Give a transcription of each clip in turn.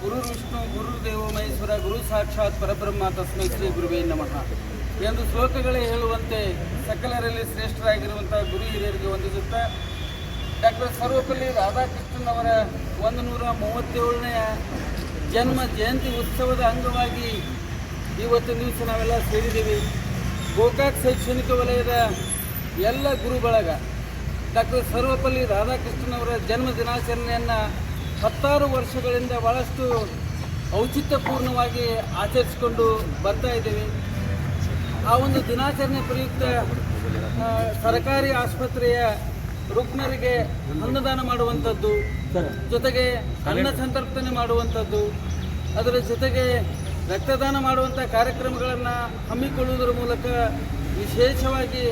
ಗುರುರ್ ವಿಷ್ಣು ಗುರುದೇವ ದೇವ ಮಹೇಶ್ವರ, ಗುರು ಸಾಕ್ಷಾತ್ ಪರಬ್ರಹ್ಮ ತಸ್ಮೈ ಶ್ರೀ ಗುರುವೇ ನಮಃ. ಎಂದು ಶ್ಲೋಕಗಳೇ ಹೇಳುವಂತೆ ಸಕಲರಲ್ಲಿ ಶ್ರೇಷ್ಠರಾಗಿರುವಂತಹ ಗುರು ಹಿರಿಯರಿಗೆ ವಂದಿಸುತ್ತಾ, ಡಾಕ್ಟರ್ ಸರ್ವಪಲ್ಲಿ ರಾಧಾಕೃಷ್ಣನ್ ಅವರ ಒಂದು ನೂರ ಮೂವತ್ತೇಳನೆಯ ಜನ್ಮ ಜಯಂತಿ ಉತ್ಸವದ ಅಂಗವಾಗಿ ಇವತ್ತಿನ ದಿವಸ ನಾವೆಲ್ಲ ಸೇರಿದ್ದೀವಿ. ಗೋಕಾಕ್ ಶೈಕ್ಷಣಿಕ ವಲಯದ ಎಲ್ಲ ಗುರು ಬಳಗ ಡಾಕ್ಟರ್ ಸರ್ವಪಲ್ಲಿ ರಾಧಾಕೃಷ್ಣನ್ ಅವರ ಜನ್ಮ ದಿನಾಚರಣೆಯನ್ನು ಹತ್ತಾರು ವರ್ಷಗಳಿಂದ ಭಾಳಷ್ಟು ಔಚಿತ್ಯಪೂರ್ಣವಾಗಿ ಆಚರಿಸಿಕೊಂಡು ಬರ್ತಾ ಇದ್ದೀವಿ. ಆ ಒಂದು ದಿನಾಚರಣೆ ಪ್ರಯುಕ್ತ ಸರ್ಕಾರಿ ಆಸ್ಪತ್ರೆಯ ರುಗ್ಣರಿಗೆ ಅನ್ನದಾನ ಮಾಡುವಂಥದ್ದು, ಜೊತೆಗೆ ಅನ್ನ ಸಂತರ್ಪಣೆ ಮಾಡುವಂಥದ್ದು, ಅದರ ಜೊತೆಗೆ ರಕ್ತದಾನ ಮಾಡುವಂಥ ಕಾರ್ಯಕ್ರಮಗಳನ್ನು ಹಮ್ಮಿಕೊಳ್ಳುವುದರ ಮೂಲಕ ವಿಶೇಷವಾಗಿ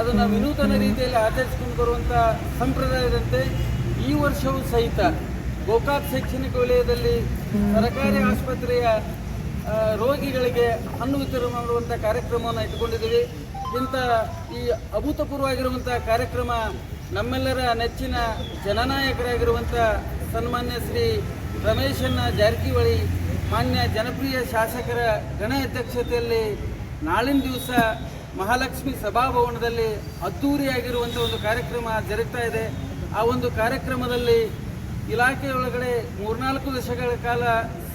ಅದನ್ನು ವಿನೂತನ ರೀತಿಯಲ್ಲಿ ಆಚರಿಸಿಕೊಂಡು ಬರುವಂಥ ಸಂಪ್ರದಾಯದಂತೆ ಈ ವರ್ಷವೂ ಸಹಿತ ಗೋಕಾಕ್ ಶೈಕ್ಷಣಿಕ ವಲಯದಲ್ಲಿ ಸರ್ಕಾರಿ ಆಸ್ಪತ್ರೆಯ ರೋಗಿಗಳಿಗೆ ಹಣ್ಣು ವಿತರಣೆ ಮಾಡುವಂಥ ಕಾರ್ಯಕ್ರಮವನ್ನು ಇಟ್ಟುಕೊಂಡಿದ್ದೀವಿ. ಇಂಥ ಈ ಅಭೂತಪೂರ್ವವಾಗಿರುವಂಥ ಕಾರ್ಯಕ್ರಮ ನಮ್ಮೆಲ್ಲರ ನೆಚ್ಚಿನ ಜನನಾಯಕರಾಗಿರುವಂಥ ಸನ್ಮಾನ್ಯ ಶ್ರೀ ರಮೇಶನ್ನ ಜಾರಕಿಹೊಳಿ, ಮಾನ್ಯ ಜನಪ್ರಿಯ ಶಾಸಕರ ಗಣ ಅಧ್ಯಕ್ಷತೆಯಲ್ಲಿ ನಾಳಿನ ದಿವಸ ಮಹಾಲಕ್ಷ್ಮಿ ಸಭಾಭವನದಲ್ಲಿ ಅದ್ಧೂರಿಯಾಗಿರುವಂಥ ಒಂದು ಕಾರ್ಯಕ್ರಮ ಜರುಗ್ತಾ ಇದೆ. ಆ ಒಂದು ಕಾರ್ಯಕ್ರಮದಲ್ಲಿ ಇಲಾಖೆಯೊಳಗಡೆ ಮೂರ್ನಾಲ್ಕು ದಶಕಗಳ ಕಾಲ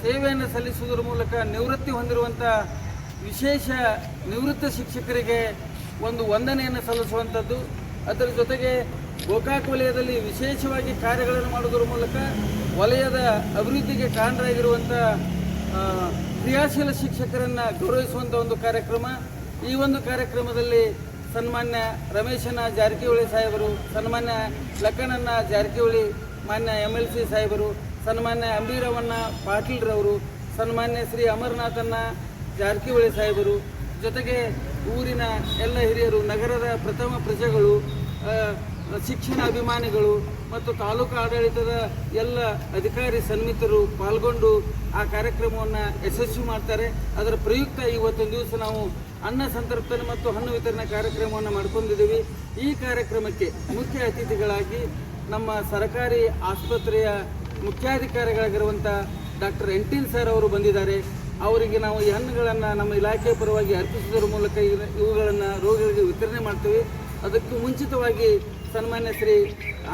ಸೇವೆಯನ್ನು ಸಲ್ಲಿಸುವುದರ ಮೂಲಕ ನಿವೃತ್ತಿ ಹೊಂದಿರುವಂಥ ವಿಶೇಷ ನಿವೃತ್ತ ಶಿಕ್ಷಕರಿಗೆ ಒಂದು ವಂದನೆಯನ್ನು ಸಲ್ಲಿಸುವಂಥದ್ದು ಅದರ ಜೊತೆಗೆ ಗೋಕಾಕ್ ವಲಯದಲ್ಲಿ ವಿಶೇಷವಾಗಿ ಕಾರ್ಯಗಳನ್ನು ಮಾಡುವುದರ ಮೂಲಕ ವಲಯದ ಅಭಿವೃದ್ಧಿಗೆ ಕಾರಣರಾಗಿರುವಂಥ ಕ್ರಿಯಾಶೀಲ ಶಿಕ್ಷಕರನ್ನು ಗೌರವಿಸುವಂಥ ಒಂದು ಕಾರ್ಯಕ್ರಮ. ಈ ಒಂದು ಕಾರ್ಯಕ್ರಮದಲ್ಲಿ ಸನ್ಮಾನ್ಯ ರಮೇಶನ ಜಾರಕಿಹೊಳಿ ಸಾಹೇಬರು, ಸನ್ಮಾನ್ಯ ಲಕ್ಕಣ್ಣನ ಜಾರಕಿಹೊಳಿ ಮಾನ್ಯ ಎಂ ಎಲ್ ಸಿ ಸಾಹೇಬರು, ಸನ್ಮಾನ್ಯ ಅಂಬೀರವಣ್ಣ ಪಾಟೀಲ್ರವರು, ಸನ್ಮಾನ್ಯ ಶ್ರೀ ಅಮರನಾಥನ್ನ ಜಾರಕಿಹೊಳಿ ಸಾಹೇಬರು, ಜೊತೆಗೆ ಊರಿನ ಎಲ್ಲ ಹಿರಿಯರು, ನಗರದ ಪ್ರಥಮ ಪ್ರಜೆಗಳು ಶಿಕ್ಷಣ ಅಭಿಮಾನಿಗಳು ಮತ್ತು ತಾಲೂಕು ಆಡಳಿತದ ಎಲ್ಲ ಅಧಿಕಾರಿ ಸನ್ಮಿತರು ಪಾಲ್ಗೊಂಡು ಆ ಕಾರ್ಯಕ್ರಮವನ್ನು ಯಶಸ್ವಿ ಮಾಡ್ತಾರೆ. ಅದರ ಪ್ರಯುಕ್ತ ಇವತ್ತಿನ ದಿವಸ ನಾವು ಅನ್ನ ಸಂತರ್ಪಣೆ ಮತ್ತು ಹಣ್ಣು ವಿತರಣೆ ಕಾರ್ಯಕ್ರಮವನ್ನು ಮಾಡ್ಕೊಂಡಿದ್ದೀವಿ. ಈ ಕಾರ್ಯಕ್ರಮಕ್ಕೆ ಮುಖ್ಯ ಅತಿಥಿಗಳಾಗಿ ನಮ್ಮ ಸರ್ಕಾರಿ ಆಸ್ಪತ್ರೆಯ ಮುಖ್ಯಾಧಿಕಾರಿಗಳಾಗಿರುವಂಥ ಡಾಕ್ಟರ್ ಎಂಟಿನ್ ಸರ್ ಅವರು ಬಂದಿದ್ದಾರೆ. ಅವರಿಗೆ ನಾವು ಈ ಹಣ್ಣುಗಳನ್ನು ನಮ್ಮ ಇಲಾಖೆಯ ಪರವಾಗಿ ಅರ್ಪಿಸುವುದರ ಮೂಲಕ ಇವ- ಇವುಗಳನ್ನು ರೋಗಿಗಳಿಗೆ ವಿತರಣೆ ಮಾಡ್ತೀವಿ. ಅದಕ್ಕೂ ಮುಂಚಿತವಾಗಿ ಸನ್ಮಾನ್ಯ ಶ್ರೀ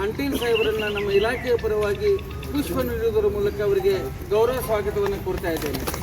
ಅಂಟೀನ್ ಸಾಹೇಬರನ್ನು ನಮ್ಮ ಇಲಾಖೆಯ ಪರವಾಗಿ ಪುಷ್ಪ ನೀಡುವುದರ ಮೂಲಕ ಅವರಿಗೆ ಗೌರವ ಸ್ವಾಗತವನ್ನು ಕೊಡ್ತಾ ಇದ್ದೇನೆ.